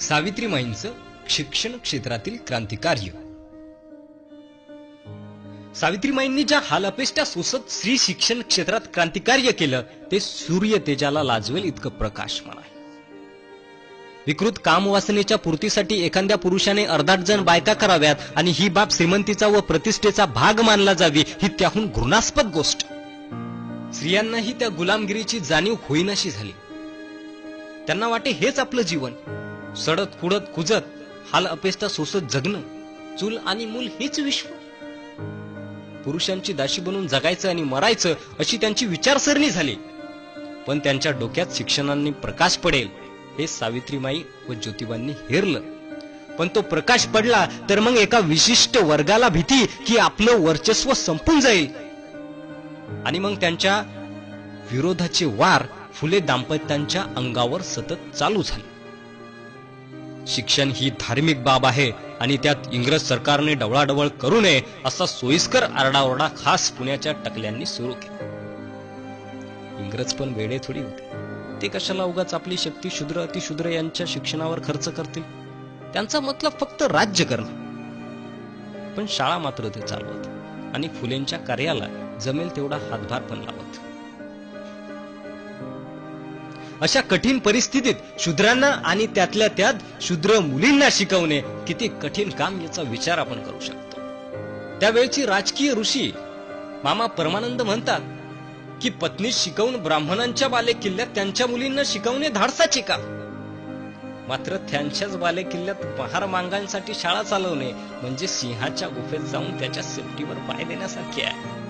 सावित्रीमाईंचं शिक्षण क्षेत्रातील क्रांतिकार्य. सावित्रीमाईंनी ज्या हालअपेष्टा सोसत स्त्री शिक्षण क्षेत्रात क्रांतिकार्य केलं ते सूर्य तेजाला लाजवेल इतकं प्रकाशमान आहे. विकृत कामवासनेच्या पूर्तीसाठी एखाद्या पुरुषाने अर्धाट जण बायका कराव्यात आणि ही बाब श्रीमंतीचा व प्रतिष्ठेचा भाग मानला जावी ही त्याहून घृणास्पद गोष्ट. स्त्रियांनाही त्या गुलामगिरीची जाणीव होईनाशी झाली. त्यांना वाटे हेच आपलं जीवन. सडत कुडत कुजत हाल अपेष्टा सोसत जगणं. चूल आणि मूल हेच विश्व. पुरुषांची दाशी बनून जगायचं आणि मरायचं अशी त्यांची विचारसरणी झाली. पण त्यांच्या डोक्यात शिक्षणांनी प्रकाश पडेल हे सावित्रीमाई व ज्योतिबांनी हेरलं. पण तो प्रकाश पडला तर मग एका विशिष्ट वर्गाला भीती की आपलं वर्चस्व संपून जाईल. आणि मग त्यांच्या विरोधाचे वार फुले दाम्पत्यांच्या अंगावर सतत चालू झाले. शिक्षण ही धार्मिक बाब आहे आणि त्यात इंग्रज सरकारने डवळाडवळ करू नये असा सोयीस्कर आरडाओरडा खास पुण्याच्या टकल्यांनी सुरू केला. इंग्रज पण वेडे थोडी होते. ते कशाला उगाच आपली शक्ती शूद्र अतिशूद्र यांच्या शिक्षणावर खर्च करतील? त्यांचा मतलब फक्त राज्य करणं. पण शाळा मात्र ते चालवत. आणि फुलेंच्या कार्याला जमेल तेवढा हातभार पण लावत. अशा कठीण परिस्थितीत शूद्रांना आणि त्यातल्या त्यात शूद्र मुलींना शिकवणे किती कठीण काम याचा विचार आपण करू शकतो. त्यावेळची राजकीय ऋषी मामा परमानंद म्हणतात की पत्नी शिकवून ब्राह्मणांच्या बाले किल्ल्यात त्यांच्या मुलींना शिकवणे धाडसाचे का मात्र त्यांच्याच बाले किल्ल्यात महार मांगांसाठी शाळा चालवणे म्हणजे सिंहाच्या गुफेत जाऊन त्याच्या सेफ्टीवर पाय देण्यासारखे आहे.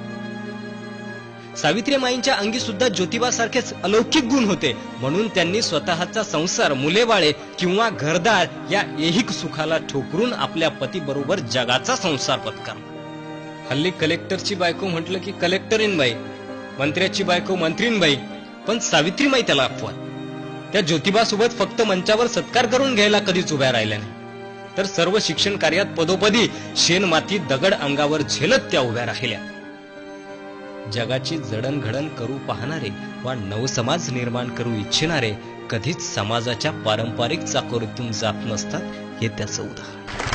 सावित्रीमाईंच्या अंगी सुद्धा ज्योतिबा सारखेच अलौकिक गुण होते. म्हणून त्यांनी स्वतःचा संसार मुलेबाळे किंवा घरदार या ऐहिक सुखाला ठोकरून आपल्या पती बरोबर जगाचा संसार पत्करला. हल्ली कलेक्टरची बायको म्हटलं की कलेक्टरीन बाई मंत्र्याची बायको मंत्रीन बाई पण सावित्रीमाई त्याला अपवाद. त्या ज्योतिबासोबत फक्त मंचावर सत्कार करून घ्यायला कधीच उभ्या राहिल्या नाही. तर सर्व शिक्षण कार्यात पदोपदी शेण माती दगड अंगावर झेलत त्या उभ्या राहिल्या. जगाची जडणघडण करू पाहणारे वा नवसमाज निर्माण करू इच्छिणारे कधीच समाजाच्या पारंपरिक चाकोरीतून जात नसतात हे त्याचं उदाहरण.